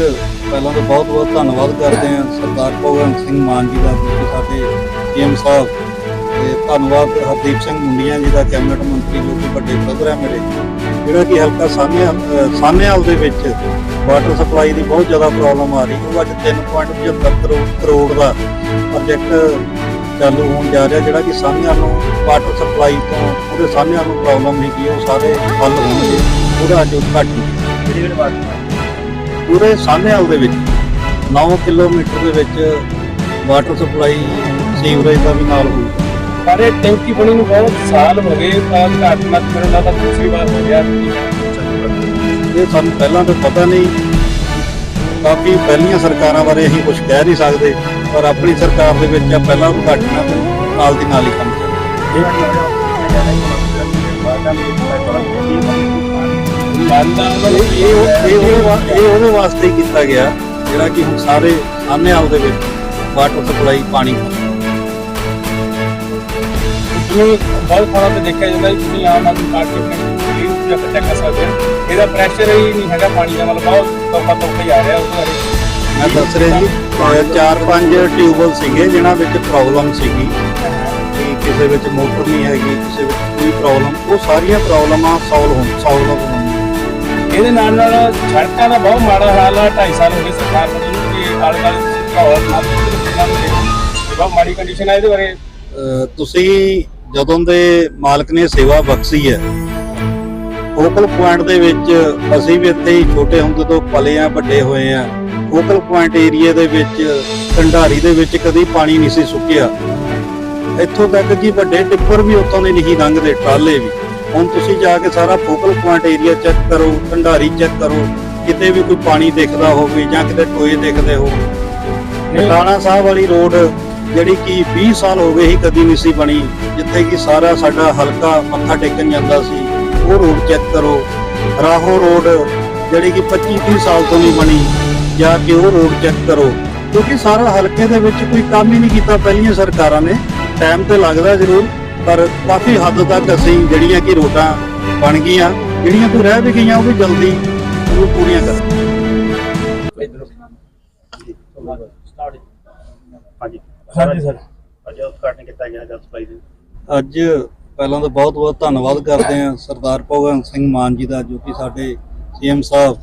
ਪਹਿਲਾਂ ਤਾਂ ਬਹੁਤ ਬਹੁਤ ਧੰਨਵਾਦ ਕਰਦੇ ਹਾਂ ਸਰਦਾਰ ਭਗਵੰਤ ਸਿੰਘ ਮਾਨ ਜੀ ਦਾ ਜੋ ਕਿ ਸਾਡੇ ਸੀਐਮ ਸਾਹਿਬ। ਤੇ ਧੰਨਵਾਦ ਹਰਦੀਪ ਸਿੰਘ ਮੁੰਡੀਆਂ ਜੀ ਦਾ ਕੈਬਨਿਟ ਮੰਤਰੀ ਜੋ ਕਿ ਵੱਡੇ ਬ੍ਰਦਰ ਹੈ ਮੇਰੇ। ਜਿਹੜਾ ਕਿ ਹਲਕਾ ਸਾਹਮਣੇ ਸਾਹਮਣੇਵਾਲ ਦੇ ਵਿੱਚ ਵਾਟਰ ਸਪਲਾਈ ਦੀ ਬਹੁਤ ਜ਼ਿਆਦਾ ਪ੍ਰੋਬਲਮ ਆ ਰਹੀ। ਉਹ ਅੱਜ 3.75 ਕਰੋੜ ਕਰੋੜ ਦਾ ਪ੍ਰੋਜੈਕਟ ਚਾਲੂ ਹੋਣ ਜਾ ਰਿਹਾ ਜਿਹੜਾ ਕਿ ਸਾਹਮਣੇ ਨੂੰ ਵਾਟਰ ਸਪਲਾਈ ਤੋਂ ਉਹਦੇ ਸਾਹਮਣੇਵਾਲ ਨੂੰ ਪ੍ਰੋਬਲਮ ਹੈਗੀ ਹੈ, ਉਹ ਸਾਰੇ ਹੱਲ ਹੋਣਗੇ। ਉਹਦਾ ਅੱਜ ਉਦਘਾਟਨ। ਕਿਹੜੇ ਕਿਹੜੇ ਪੂਰੇ ਸਾਹਮਣੇਵਾਲ ਦੇ ਵਿੱਚ 9 ਕਿਲੋਮੀਟਰ ਦੇ ਵਿੱਚ ਵਾਟਰ ਸਪਲਾਈ ਸੀਵਰੇਜ ਦਾ ਵੀ ਨਾਲ ਪਰ ਇਹ ਟੈਂਕੀ ਬਣੀ ਨੂੰ ਬਹੁਤ ਸਾਲ ਹੋ ਗਏ ਤਾਂ ਘਟਨਾ ਮੇਰੇ ਨਾਲ ਤਾਂ ਦੂਸਰੀ ਵਾਰ ਹੋ ਰਿਹਾ ਇਹ ਸਾਨੂੰ ਪਹਿਲਾਂ ਤਾਂ ਪਤਾ ਨਹੀਂ ਕਾਫੀ ਪਹਿਲੀਆਂ ਸਰਕਾਰਾਂ ਬਾਰੇ ਅਸੀਂ ਕੁਝ ਕਹਿ ਨਹੀਂ ਸਕਦੇ ਪਰ ਆਪਣੀ ਸਰਕਾਰ ਦੇ ਵਿੱਚ ਆ ਪਹਿਲਾਂ ਤੇ ਨਾਲ ਦੀ ਨਾਲ ਹੀ ਕੰਮ ਚੱਲ ਰਿਹਾ। ਬੰਦਾ ਇਹ ਉਹ- ਇਹ ਉਹਦੇ ਵਾ- ਇਹ ਉਹਦੇ ਵਾਸਤੇ ਹੀ ਕੀਤਾ ਗਿਆ ਜਿਹੜਾ ਕਿ ਹੁਣ ਸਾਰੇ ਸਾਹਮਣੇਵਾਲ ਦੇ ਵਿੱਚ ਵਾਟਰ ਸਪਲਾਈ ਪਾਣੀ ਜਿਵੇਂ ਬਹੁਤ ਥਾਵਾਂ ਤੇ ਦੇਖਿਆ ਜਾਂਦਾ ਕਿ ਤੁਸੀਂ ਆਮ ਆਦਮੀ ਪਾਰਟੀ ਆਪਣੇ ਲੀਡ ਜਾਂ ਪ੍ਰਚਾਰ ਕਰ ਸਕਦੇ ਹੋ। ਇਹਦਾ ਪ੍ਰੈਸ਼ਰ ਹੀ ਨਹੀਂ ਹੈਗਾ ਪਾਣੀ ਦਾ ਮਤਲਬ ਬਹੁਤ ਤੋਕਾ ਤੋਕਾ ਹੀ ਆ ਰਿਹਾ ਉਸ ਬਾਰੇ। ਮੈਂ ਦੱਸ ਰਿਹਾ ਜੀ ਅਹ ਚਾਰ ਪੰਜ ਟਿਊਬਲ ਸੀਗੇ ਜਿਨ੍ਹਾਂ ਵਿੱਚ ਪ੍ਰੋਬਲਮ ਸੀਗੀ। ਕਿ ਕਿਸੇ ਵਿੱਚ ਮੋਟਰ ਨਹੀਂ ਹੈਗੀ ਕਿਸੇ ਵਿੱਚ ਕੋਈ ਪ੍ਰੋਬਲਮ ਉਹ ਸਾਰੀਆਂ ਪ੍ਰੋਬਲਮਾਂ ਸੋਲਵ ਹੋਣ ਸੋਲਵ ਹੋਣਗੀਆਂ ਇਹਦੇ ਨਾਲ ਨਾਲ ਸੜਕਾਂ ਦਾ ਬਹੁਤ ਮਾੜਾ ਹਾਲ ਆ 2.5 ਸਾਲ ਹੋ ਗਏ ਸਰਕਾਰ ਬਣੀ ਨੂੰ ਕਿ ਆਲੇ ਦੁਆਲੇ ਤੁਸੀਂ ਨਾਲ ਬਹੁਤ ਮਾੜੀ ਕੰਡੀਸ਼ਨ ਆ ਇਹਦੇ ਬਾਰੇ। ਤੁਸੀਂ ਜਦੋਂ ਦੇ ਮਾਲਕ ਨੇ ਸੇਵਾ ਬਖਸ਼ੀ ਹੈ ਫੋਕਲ ਪੁਆਇੰਟ ਦੇ ਵਿੱਚ ਅਸੀਂ ਵੀ ਇੱਥੇ ਹੀ ਛੋਟੇ ਹੁੰਦੇ ਤੋਂ ਪਲੇ ਆ, ਵੱਡੇ ਹੋਏ ਆ। ਫੋਕਲ ਪੁਆਇੰਟ ਏਰੀਆ ਦੇ ਵਿੱਚ ਢੰਡਾਰੀ ਦੇ ਵਿੱਚ ਕਦੀ ਪਾਣੀ ਨਹੀਂ ਸੀ ਸੁੱਕਿਆ। ਇੱਥੋਂ ਤੱਕ ਕਿ ਵੱਡੇ ਟਿੱਪਰ ਵੀ ਉੱਥੋਂ ਦੇ ਨਹੀਂ ਲੰਘਦੇ, ਟਰਾਲੇ ਵੀ। ਹੁਣ ਤੁਸੀਂ ਜਾ ਕੇ ਸਾਰਾ ਫੋਕਲ ਪੁਆਇੰਟ ਏਰੀਆ ਚੈੱਕ ਕਰੋ ਢੰਡਾਰੀ ਚੈੱਕ ਕਰੋ ਕਿਤੇ ਵੀ ਕੋਈ ਪਾਣੀ ਦਿਖਦਾ ਹੋਵੇ ਜਾਂ ਕਿਤੇ ਟੋਏ ਦਿਖਦੇ ਹੋ ਨਗਾਣਾ ਸਾਹਿਬ ਵਾਲੀ ਰੋਡ ਜਿਹੜੀ ਕਿ 20 ਸਾਲ ਹੋ ਗਏ ਹੀ ਕਦੀ ਨਹੀਂ ਸੀ ਬਣੀ ਜਿੱਥੇ ਕਿ ਸਾਰਾ ਸਾਡਾ ਹਲਕਾ ਮੱਥਾ ਟੇਕਣ ਜਾਂਦਾ ਸੀ ਉਹ ਰੋਡ ਚੈੱਕ ਕਰੋ। ਰਾਹੋ ਰੋਡ ਜਿਹੜੀ ਕਿ 25 30 ਸਾਲ ਤੋਂ ਨਹੀਂ ਬਣੀ ਜਾ ਕੇ ਉਹ ਰੋਡ ਚੈੱਕ ਕਰੋ। ਕਿਉਂਕਿ ਸਾਰਾ ਹਲਕੇ ਦੇ ਵਿੱਚ ਕੋਈ ਕੰਮ ਹੀ ਨਹੀਂ ਕੀਤਾ ਪਹਿਲੀਆਂ ਸਰਕਾਰਾਂ ਨੇ। ਟਾਈਮ ਤੇ ਲੱਗਦਾ ਜ਼ਰੂਰ। ਪਰ ਕਾਫੀ ਹੱਦ ਤੱਕ ਅਸੀਂ ਜਿਹੜੀਆਂ ਕਿ ਰੋਡਾਂ ਬਣ ਗਈਆਂ ਜਿਹੜੀਆਂ ਤੋਂ ਰਹਿ ਵੀ ਗਈਆਂ ਉਹ ਵੀ ਜਲਦੀ ਉਹ ਪੂਰੀਆਂ ਕਰ। ਹਾਂਜੀ। ਹਾਂਜੀ ਸਰ। ਅੱਜ ਉਦਘਾਟਨ ਕੀਤਾ ਗਿਆ ਜਲ ਸਪਲਾਈ ਦੇ। ਅੱਜ ਪਹਿਲਾਂ ਤਾਂ ਬਹੁਤ ਬਹੁਤ ਧੰਨਵਾਦ ਕਰਦੇ ਹਾਂ ਸਰਦਾਰ ਭਗਵੰਤ ਸਿੰਘ ਮਾਨ ਜੀ ਦਾ ਜੋ ਕਿ ਸਾਡੇ ਸੀਐਮ ਸਾਹਿਬ।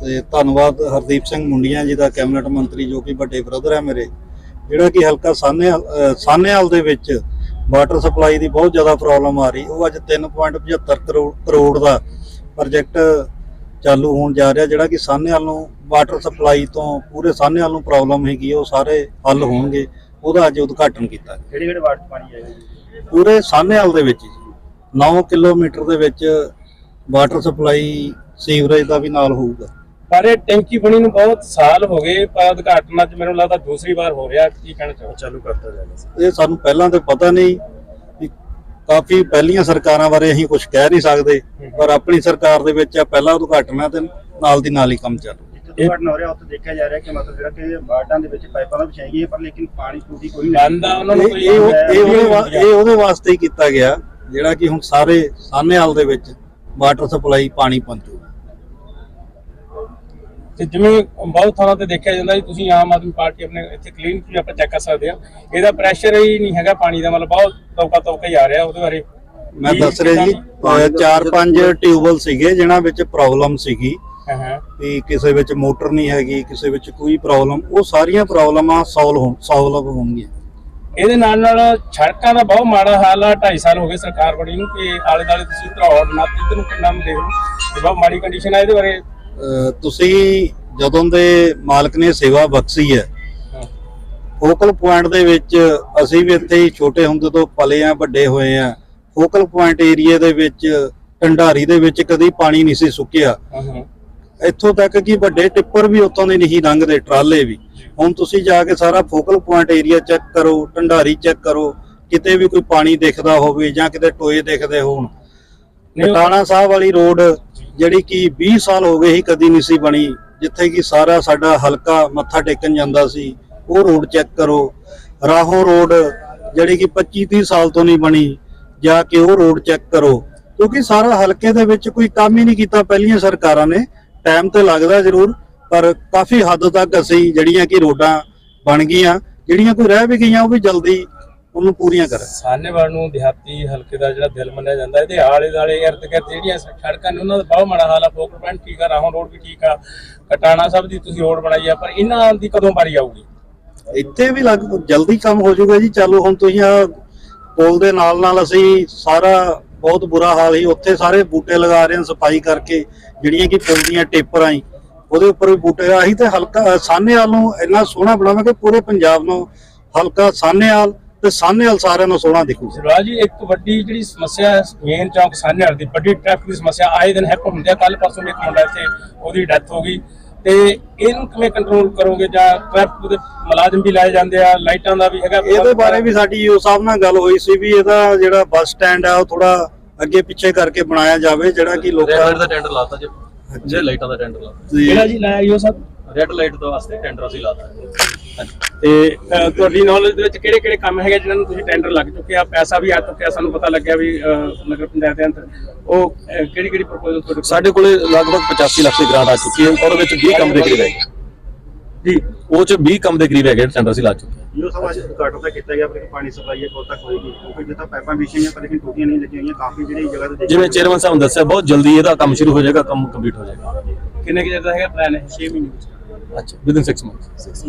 ਤੇ ਧੰਨਵਾਦ ਹਰਦੀਪ ਸਿੰਘ ਮੁੰਡੀਆਂ ਜੀ ਦਾ ਕੈਬਨਿਟ ਮੰਤਰੀ ਜੋ ਕਿ ਵੱਡੇ ਬ੍ਰਦਰ ਹੈ ਮੇਰੇ। ਜਿਹੜਾ ਕਿ ਹਲਕਾ ਸਾਹਨੇ ਸਾਹਨੇਵਾਲ ਦੇ ਵਿੱਚ ਵਾਟਰ ਸਪਲਾਈ ਦੀ ਬਹੁਤ ਜ਼ਿਆਦਾ ਪ੍ਰੋਬਲਮ ਆ ਰਹੀ। ਉਹ ਅੱਜ 3.75 ਕਰੋੜ ਕਰੋੜ ਦਾ ਪ੍ਰੋਜੈਕਟ ਚਾਲੂ ਹੋਣ ਜਾ ਰਿਹਾ ਜਿਹੜਾ ਕਿ ਸਾਹਨੇਵਾਲ ਨੂੰ ਵਾਟਰ ਸਪਲਾਈ ਤੋਂ ਪੂਰੇ ਸਾਹਨੇਵਾਲ ਨੂੰ ਪ੍ਰੋਬਲਮ ਹੈਗੀ ਉਹ ਸਾਰੇ ਹੱਲ ਹੋਣਗੇ। ਉਹਦਾ ਅੱਜ ਉਦਘਾਟਨ ਕੀਤਾ ਕਿਹੜੇ ਕਿਹੜੇ ਵਾਰਡ 'ਚ ਪਾਣੀ ਆਏਗਾ ਪੂਰੇ ਸਾਹਨੇਵਾਲ ਦੇ ਵਿੱਚ ਜੀ। 9 ਕਿਲੋਮੀਟਰ ਦੇ ਵਿੱਚ ਵਾਟਰ ਸਪਲਾਈ ਸੀਵਰੇਜ ਦਾ ਵੀ ਨਾਲ ਹੋਊਗਾ। ਪਰ ਇਹ ਟੈਂਕੀ ਬਣੀ ਨੂੰ ਬਹੁਤ ਸਾਲ ਹੋ ਗਏ ਪਰ ਉਦਘਾਟਨ ਅੱਜ ਮੈਨੂੰ ਲੱਗਦਾ ਦੂਸਰੀ ਵਾਰ ਹੋ ਰਿਹਾ ਕੀ ਕਹਿਣਾ ਚਾਹੋ ਚਾਲੂ ਕਰਤਾ ਜਾਏਗਾ ਇਹ ਸਾਨੂੰ ਪਹਿਲਾਂ ਤਾਂ ਪਤਾ ਨਹੀਂ ਵੀ ਕਾਫੀ ਪਹਿਲੀਆਂ ਸਰਕਾਰਾਂ ਬਾਰੇ ਅਸੀਂ ਕੁਝ ਕਹਿ ਨਹੀਂ ਸਕਦੇ ਪਰ ਆਪਣੀ ਸਰਕਾਰ ਦੇ ਵਿੱਚ ਆ ਪਹਿਲਾ ਉਦਘਾਟਨ ਹੈ ਤੇ ਨਾਲ ਦੀ ਨਾਲ ਹੀ ਕੰਮ ਚੱਲ ਉਦਘਾਟਨ ਹੋ ਰਿਹਾ ਉੱਥੇ ਦੇਖਿਆ ਜਾ ਰਿਹਾ ਕਿ ਮਤਲਬ ਜਿਹੜਾ ਕਿ ਵਾਰਡਾਂ ਦੇ ਵਿੱਚ ਪਾਈਪਾਂ ਤਾਂ ਵਿਛਾਈ ਪਰ ਲੇਕਿਨ ਪਾਣੀ ਪੂਰੀ ਕੋਈ ਨਹੀਂ ਬੰਦਾ ਉਹਨਾਂ ਨੂੰ ਇਹ ਉਹਦੇ ਵਾਸਤੇ ਹੀ ਕੀਤਾ ਗਿਆ ਜਿਹੜਾ ਕਿ ਹੁਣ ਸਾਰੇ ਸਾਹਨੇਵਾਲ ਦੇ ਵਿੱਚ ਵਾਟਰ ਸਪਲਾਈ ਪਾਣੀ ਪਹੁੰਚੂਗਾ ਤੇ ਜਿਵੇਂ ਬਹੁਤ ਥਾਵਾਂ ਤੇ ਦੇਖਿਆ ਜਾਂਦਾ ਕਿ ਤੁਸੀਂ ਆਮ ਆਦਮੀ ਪਾਰਟੀ ਆਪਣੇ ਇੱਥੇ ਕਲੀਨ ਵੀ ਆਪਾਂ ਚੈੱਕ ਕਰ ਸਕਦੇ ਆ ਇਹਦਾ ਪ੍ਰੈਸ਼ਰ ਹੀ ਨਹੀਂ ਹੈਗਾ ਪਾਣੀ ਦਾ ਮਤਲਬ ਬਹੁਤ ਤੋਕਾ ਤੋਕਾ ਹੀ ਆ ਰਿਹਾ ਉਹਦੇ ਬਾਰੇ। ਮੈਂ ਦੱਸ ਰਿਹਾ ਜੀ ਚਾਰ ਪੰਜ ਟਿਊਬਲ ਸੀਗੇ ਜਿਨ੍ਹਾਂ ਵਿੱਚ ਪ੍ਰੋਬਲਮ ਸੀਗੀ। ਹਾਂ ਹਾਂ। ਵੀ ਕਿਸੇ ਵਿੱਚ ਮੋਟਰ ਨਹੀਂ ਹੈਗੀ ਕਿਸੇ ਵਿੱਚ ਕੋਈ ਪ੍ਰੋਬਲਮ ਉਹ ਸਾਰੀਆਂ ਪ੍ਰੋਬਲਮਾਂ ਸੋਲਵ ਹੋਣ ਸੋਲਵ ਹੋਣਗੀਆਂ। ਇਹਦੇ ਨਾਲ ਨਾਲ ਸੜਕਾਂ ਦਾ ਬਹੁਤ ਮਾੜਾ ਹਾਲ ਆ 2.5 ਸਾਲ ਹੋ ਗਏ ਸਰਕਾਰ ਬਣੀ ਨੂੰ ਕਿ ਆਲੇ ਦਾਲੇ ਤੁਸੀਂ ਧਰੌੜ ਨਾ ਇੱਧਰ ਨੂੰ ਕਿੰਨਾ ਦੇਖ ਬਹੁਤ ਮਾੜੀ ਕੰਡੀਸ਼ਨ ਆ ਇਹਦੇ ਬਾਰੇ। ਤੁਸੀਂ ਜਦੋਂ ਦੇ ਮਾਲਕ ਨੇ ਸੇਵਾ ਬਖਸ਼ੀ ਹੈ ਫੋਕਲ ਪੁਆਇੰਟ ਦੇ ਵਿੱਚ ਅਸੀਂ ਵੀ ਇੱਥੇ ਹੀ ਛੋਟੇ ਹੁੰਦੇ ਤੋਂ ਪਲੇ ਆ ਵੱਡੇ ਹੋਏ ਆ ਫੋਕਲ ਪੁਆਇੰਟ ਏਰੀਆ ਦੇ ਵਿੱਚ ਢੰਡਾਰੀ ਦੇ ਵਿੱਚ ਕਦੀ ਪਾਣੀ ਨਹੀਂ ਸੀ ਸੁੱਕਿਆ। ਇੱਥੋਂ ਤੱਕ ਕਿ ਵੱਡੇ ਟਿੱਪਰ ਵੀ ਉੱਥੋਂ ਦੇ ਨਹੀਂ ਲੰਘਦੇ ਟਰਾਲੇ ਵੀ। ਹੁਣ ਤੁਸੀਂ ਜਾ ਕੇ ਸਾਰਾ ਫੋਕਲ ਪੁਆਇੰਟ ਏਰੀਆ ਚੈੱਕ ਕਰੋ ਢੰਡਾਰੀ ਚੈੱਕ ਕਰੋ ਕਿਤੇ ਵੀ ਕੋਈ ਪਾਣੀ ਦਿਖਦਾ ਹੋਵੇ ਜਾਂ ਕਿਤੇ ਟੋਏ ਦਿਖਦੇ ਹੋਣ। ਨਟਾਣਾ ਸਾਹਿਬ ਵਾਲੀ ਰੋਡ ਜਿਹੜੀ ਕਿ 20 ਸਾਲ ਹੋ ਗਏ ਹੀ ਕਦੀ ਨਹੀਂ ਸੀ ਬਣੀ, ਜਿੱਥੇ ਕਿ ਸਾਰਾ ਸਾਡਾ ਹਲਕਾ ਮੱਥਾ ਟੇਕਣ ਜਾਂਦਾ ਸੀ। ਉਹ ਰੋਡ ਚੈੱਕ ਕਰੋ। ਰਾਹੋ ਰੋਡ ਜਿਹੜੀ ਕਿ 25 30 ਸਾਲ ਤੋਂ ਨਹੀਂ ਬਣੀ, ਜਾ ਕੇ ਉਹ ਰੋਡ ਚੈੱਕ ਕਰੋ। ਕਿਉਂਕਿ ਸਾਰਾ ਹਲਕੇ ਦੇ ਵਿੱਚ ਕੋਈ ਕੰਮ ਹੀ ਨਹੀਂ ਕੀਤਾ ਪਹਿਲੀਆਂ ਸਰਕਾਰਾਂ ਨੇ। ਟਾਈਮ ਤੇ ਲੱਗਦਾ ਜ਼ਰੂਰ, ਪਰ ਕਾਫੀ ਹੱਦ ਤੱਕ ਅਸੀਂ ਜਿਹੜੀਆਂ ਕਿ ਰੋਡਾਂ ਬਣ ਗਈਆਂ, ਜਿਹੜੀਆਂ ਕੋਈ ਰਹਿ ਵੀ ਗਈਆਂ, ਉਹ ਵੀ ਜਲਦੀ ਉਹਨੂੰ ਪੂਰੀਆਂ ਕਰਾਂ। ਸਾਨੇਵਾਲ ਨੂੰ ਦਿਹਾਤੀ ਹਲਕੇ ਦਾ ਜਿਹੜਾ ਦਿਲ ਮੰਨਿਆ ਜਾਂਦਾ ਇਹਦੇ ਆਲੇ ਦਾਲੇ ਇਰਦ ਗਿਰਦ ਜਿਹੜੀਆਂ ਸੜਕਾਂ ਨੇ ਉਹਨਾਂ ਦਾ ਬਹੁਤ ਮਾੜਾ ਹਾਲ ਆ ਫੋਕਲ ਪੁਆਇੰਟ ਠੀਕ ਆ ਰਾਹੋਂ ਰੋਡ ਵੀ ਠੀਕ ਆ ਕਟਾਣਾ ਸਾਹਿਬ ਦੀ ਤੁਸੀਂ ਰੋਡ ਬਣਾਈ ਆ ਪਰ ਇਹਨਾਂ ਦੀ ਕਦੋਂ ਵਾਰੀ ਆਊਗੀ? ਇੱਥੇ ਵੀ ਲੱਗ ਜਲਦੀ ਕੰਮ ਹੋ ਜਾਊਗਾ ਜੀ ਚਾਲੂ ਹੁਣ ਤੁਸੀਂ ਆ ਪੁਲ ਦੇ ਨਾਲ ਨਾਲ ਅਸੀਂ ਸਾਰਾ ਬਹੁਤ ਬੁਰਾ ਹਾਲ ਹੀ ਉੱਥੇ ਸਾਰੇ ਬੂਟੇ ਲਗਾ ਰਹੇ ਹਾਂ ਸਫ਼ਾਈ ਕਰਕੇ ਜਿਹੜੀਆਂ ਕਿ ਪੁਲ ਦੀਆਂ ਟੇਪਰਾਂ ਹੀ ਉਹਦੇ ਉੱਪਰ ਵੀ ਬੂਟੇ ਆਹੀ ਤੇ ਹਲਕਾ ਸਾਹਨੇਵਾਲ ਨੂੰ ਇੰਨਾ ਸੋਹਣਾ ਬਣਾਵਾਂਗੇ ਪੂਰੇ ਪੰਜਾਬ ਨੂੰ ਹਲਕਾ ਸਾਹਨੇਵਾਲ ਤੇ ਸਾਹਨੇਵਾਲ ਸਾਰਿਆਂ ਨੂੰ ਸੋਹਣਾ ਦਿਖੂ। ਸਰਵਾਜ ਜੀ ਇੱਕ ਵੱਡੀ ਜਿਹੜੀ ਸਮੱਸਿਆ ਮੇਨ ਚੌਂਕ ਸਾਹਨੇਵਾਲ ਦੀ ਵੱਡੀ ਟ੍ਰੈਫਿਕ ਦੀ ਸਮੱਸਿਆ ਆਏ ਦਿਨ ਹੈਪਨ ਹੁੰਦੀ ਆ ਕੱਲ ਪਰਸੋਂ ਵੀ ਇੱਕ ਮੁੰਡਾ ਇੱਥੇ ਉਹਦੀ ਡੈਥ ਹੋ ਗਈ। ਤੇ ਇਹਨੂੰ ਕਿਵੇਂ ਕੰਟਰੋਲ ਕਰੋਗੇ ਜਾਂ ਟ੍ਰੈਫਿਕ ਦੇ ਮੁਲਾਜ਼ਮ ਵੀ ਲਾਏ ਜਾਂਦੇ ਆ ਲਾਈਟਾਂ ਦਾ ਵੀ ਹੈਗਾ ਇਹਦੇ ਬਾਰੇ ਵੀ ਸਾਡੀ ਈਓ ਸਾਹਿਬ ਨਾਲ ਗੱਲ ਹੋਈ ਸੀ ਵੀ ਇਹਦਾ ਜਿਹੜਾ ਬੱਸ ਸਟੈਂਡ ਆ ਉਹ ਥੋੜਾ ਅੱਗੇ ਪਿੱਛੇ ਕਰਕੇ ਬਣਾਇਆ ਜਾਵੇ ਜਿਹੜਾ ਕਿ ਲੋਕਾਂ ਦਾ ਟੈਂਡਰ ਲਾਤਾ ਜੀ। ਜੇ ਲਾਈਟਾਂ ਦਾ ਟੈਂਡਰ ਲਾਤਾ। ਕਿਹੜਾ ਦੇ ਜੀ ਲਾਇਆ ਯੋ ਸਭ? ਰੈਡ ਲਾਈਟ ਤੋਂ ਵਾਸਤੇ ਟੈਂਡਰ ਅਸੀਂ ਲਾਤਾ। ਤੇ ਤੁਹਾਡੀ ਨੌਲੇਜ ਦੇ ਵਿੱਚ ਕਿਹੜੇ ਕਿਹੜੇ ਕੰਮ ਹੈਗੇ ਜਿਨ੍ਹਾਂ ਨੂੰ ਤੁਸੀਂ ਟੈਂਡਰ ਲੱਗ ਚੁੱਕੇ ਆ? ਪੈਸਾ ਵੀ ਆ ਚੁੱਕਿਆ ਸਾਨੂੰ ਪਤਾ ਲੱਗਿਆ ਵੀ ਨਗਰ ਪੰਚਾਇਤ ਦੇ ਅੰਦਰ। ਉਹ ਕਿਹੜੀ ਕਿਹੜੀ ਪ੍ਰਪੋਜ਼ਲ ਤੁਹਾਡੇ ਕੋਲ? ਸਾਡੇ ਕੋਲੇ ਲਗਭਗ 85 ਲੱਖ ਦੀ ਗ੍ਰਾਂਟ ਆ ਚੁੱਕੀ ਹੈ ਔਰ ਉਹਦੇ ਵਿੱਚ 20 ਕੰਮ ਦੇ ਕਰੀਬ ਹੈਗੇ। ਜੀ। ਉਹ ਚ 20 ਕੰਮ ਦੇ ਕਰੀਬ ਹੈਗੇ ਟੈਂਡਰ ਅਸੀਂ ਲਾ ਚੁੱਕੇ ਹਾਂ। ਇਹ ਸਭ ਅੱਜ ਤਾਂ ਕੀਤਾ ਗਿਆ ਪਰ ਪਾਣੀ ਸਪਲਾਈ ਹੈ ਕੋਲ ਤੱਕ ਹੋਏਗੀ। ਕਿਉਂਕਿ ਜਿੱਥੇ ਪਾਈਪਾਂ ਵਿਛੀਆਂ ਪਰ ਲੇਕਿਨ ਟੂਟੀਆਂ ਨਹੀਂ ਲੱਗੀਆਂ ਹੋਈਆਂ ਕਾਫੀ ਜਿਹੜੀ ਜਗ੍ਹਾ ਤੇ ਜਿਵੇਂ ਚੇਅਰਮੈਨ ਸਾਹਿਬ ਨੇ ਦੱਸਿਆ ਬਹੁਤ ਜਲਦੀ ਇਹਦਾ ਕੰਮ ਸ਼ੁਰੂ ਹੋ ਜਾਏਗਾ ਕੰਮ ਕੰਪਲੀਟ ਹੋ ਜਾਏਗਾ। ਕਿੰਨੇ ਕਿ ਦਾ ਹੈਗਾ ਪਲਾਨ ਹੈ 6 ਮਹੀਨੇ ਵਿੱਚ। ਅੱਛਾ। ਵਿਦਿਨ 6 ਮੰਥਸ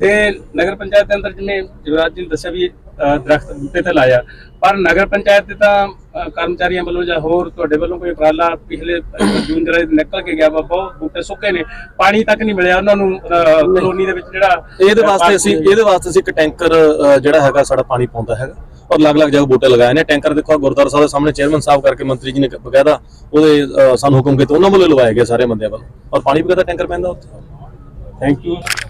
ਤੇ ਨਗਰ ਪੰਚਾਇਤ ਦੇ ਅੰਦਰ ਜਿਵੇਂ ਜਵਰਾਜ ਜੀ ਨੇ ਦੱਸਿਆ ਵੀ ਅਹ, ਦਰਖਤ ਬੂਟੇ ਤੇ ਲਾਇਆ। ਪਰ ਨਗਰ ਪੰਚਾਇਤ ਦੇ ਤਾਂ ਅਹ, ਕਰਮਚਾਰੀਆਂ ਵੱਲੋਂ ਜਾਂ ਹੋਰ ਤੁਹਾਡੇ ਵੱਲੋਂ ਕੋਈ ਉਪਰਾਲਾ ਪਿਛਲੇ ਅਹ, ਜੂਨ ਜੁਲਾਈ ਦੇ ਨਿਕਲ ਕੇ ਗਿਆ ਵਾ ਬਹੁਤ ਬੂਟੇ ਸੁੱਕੇ ਨੇ। ਪਾਣੀ ਤੱਕ ਨਹੀਂ ਮਿਲਿਆ ਉਹਨਾਂ ਨੂੰ ਅਹ, ਕਲੋਨੀ ਦੇ ਵਿੱਚ ਜਿਹੜਾ ਇਹਦੇ ਵਾਸਤੇ ਅਸੀਂ ਇਹਦੇ ਵਾਸਤੇ ਅਸੀਂ ਇੱਕ ਟੈਂਕਰ ਅ, ਜਿਹੜਾ ਹੈਗਾ ਸਾਡਾ ਪਾਣੀ ਪਾਉਂਦਾ ਹੈਗਾ। ਔਰ ਅਲੱਗ-ਅਲੱਗ ਜਗ੍ਹਾ ਬੂਟੇ ਲਗਾਏ ਨੇ। ਟੈਂਕਰ ਦੇਖੋ ਆਹ ਗੁਰਦੁਆਰਾ ਸਾਹਿਬ ਦੇ ਸਾਹਮਣੇ ਚੇਅਰਮੈਨ ਸਾਹਿਬ ਕਰਕੇ ਮੰਤਰੀ ਜੀ ਨੇ ਬਕਾਇਦਾ ਉਹਦੇ ਅ, ਸਾਨੂੰ ਹੁਕਮ ਕੀਤਾ ਉਹਨਾਂ ਵੱਲੋਂ ਲਵਾਏ ਗਏ ਸਾਰੇ ਬੰਦਿਆਂ ਵੱਲੋਂ। ਔਰ ਪਾਣੀ ਵੀ ਕਹਦਾ ਟੈਂਕਰ ਪੈਂਦਾ ਉੱਥੇ? Thank you